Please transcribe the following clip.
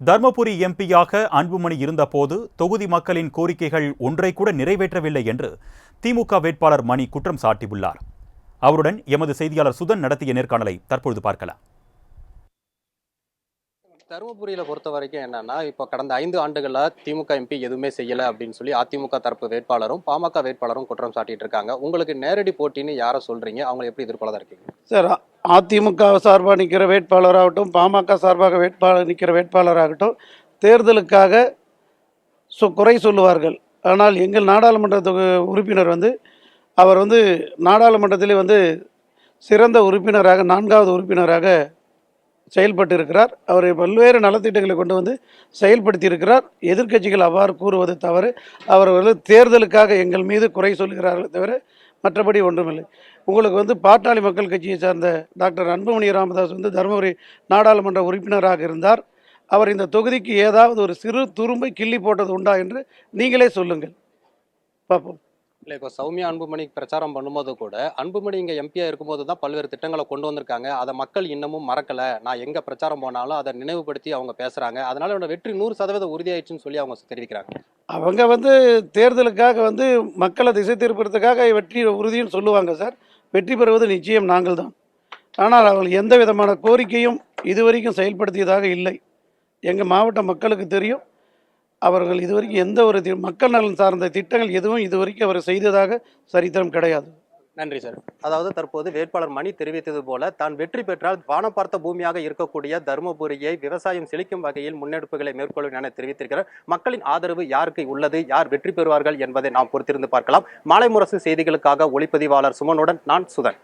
தர்மபுரி எம்பியாக அன்புமணி இருந்தபோது தொகுதி மக்களின் கோரிக்கைகள் ஒன்றை கூட நிறைவேற்றவில்லை என்று திமுக வேட்பாளர் மணி குற்றம் சாட்டியுள்ளார். அவருடன் எமது செய்தியாளர் சுதன் நடத்திய நேர்காணலை தற்பொழுது பார்க்கலாம். தருமபுரியில பொறுத்த வரைக்கும் என்னன்னா இப்போ கடந்த ஐந்து ஆண்டுகளா திமுக எம்பி எதுவுமே செய்யல அப்படின்னு சொல்லி அதிமுக தரப்பு வேட்பாளரும் பாமக வேட்பாளரும் குற்றம் சாட்டிட்டு இருக்காங்க. உங்களுக்கு நேரடி போட்டின்னு யாரை சொல்றீங்க? அவங்க எப்படி எதிர்ப்பாளதா இருக்கீங்க? சார் அதிமுக சார்பாக நிற்கிற வேட்பாளராகட்டும் பாமக சார்பாக வேட்பாளர் நிற்கிற வேட்பாளராகட்டும் தேர்தலுக்காக சொ குறை சொல்லுவார்கள். ஆனால் எங்கள் நாடாளுமன்ற தொகு உறுப்பினர் வந்து அவர் வந்து நாடாளுமன்றத்திலே வந்து சிறந்த உறுப்பினராக நான்காவது உறுப்பினராக செயல்பட்டு இருக்கிறார் அவர் பல்வேறு நலத்திட்டங்களை கொண்டு வந்து செயல்படுத்தி இருக்கிறார் எதிர்க்கட்சிகள் அவ்வாறு கூறுவது தவறு. அவர்கள் தேர்தலுக்காக எங்கள் மீது குறை சொல்கிறார்கள் தவிர மற்றபடி ஒன்றுமில்லை. உங்களுக்கு வந்து பாட்டாளி மக்கள் கட்சியை சார்ந்த டாக்டர் அன்புமணி ராமதாஸ் வந்து தருமபுரி நாடாளுமன்ற உறுப்பினராக இருந்தார். அவர் இந்த தொகுதிக்கு ஏதாவது ஒரு சிறு துரும்பை கிள்ளி போட்டது உண்டா என்று நீங்களே சொல்லுங்கள். பார்ப்போம். இல்லை இப்போ சௌமியா அன்புமணி பிரச்சாரம் பண்ணும்போது கூட அன்புமணி இங்கே எம்பியா இருக்கும்போது தான் பல்வேறு திட்டங்களை கொண்டு வந்திருக்காங்க. அதை மக்கள் இன்னமும் மறக்கலை. நான் எங்கே பிரச்சாரம் போனாலும் அதை நினைவுபடுத்தி அவங்க பேசுகிறாங்க அதனால் என்னோட வெற்றி நூறு சதவீதம் உறுதியாயிடுச்சுன்னு சொல்லி அவங்க தெரிவிக்கிறாங்க. அவங்க வந்து தேர்தலுக்காக வந்து மக்களை திசை திருப்புறதுக்காக வெற்றி உறுதின்னு சொல்லுவாங்க சார். வெற்றி பெறுவது நிச்சயம் நாங்கள் தான். ஆனால் அவர்கள் எந்த விதமான கோரிக்கையும் இதுவரைக்கும் செயல்படுத்தியதாக இல்லை. எங்கள் மாவட்ட மக்களுக்கு தெரியும். அவர்கள் இதுவரைக்கும் எந்த ஒரு தி- மக்கள் நலன் சார்ந்த திட்டங்கள் எதுவும் இதுவரைக்கும் அவர் செய்ததாக சரித்திரம் கிடையாது. நன்றி சார் அதாவது தற்போது வேட்பாளர் மணி தெரிவித்தது போல தான் வெற்றி பெற்றால் வானம் பார்த்த பூமியாக இருக்கக்கூடிய தருமபுரியை விவசாயம் செழிக்கும் வகையில் முன்னெடுப்புகளை மேற்கொள்ளும் என தெரிவித்திருக்கிறார். மக்களின் ஆதரவு யாருக்கு உள்ளது? யார் வெற்றி பெறுவார்கள் என்பதை நாம் பொறுத்திருந்து பார்க்கலாம். மாலை முரசு செய்திகளுக்காக ஒளிப்பதிவாளர் சுமனுடன் நான் சுதன்.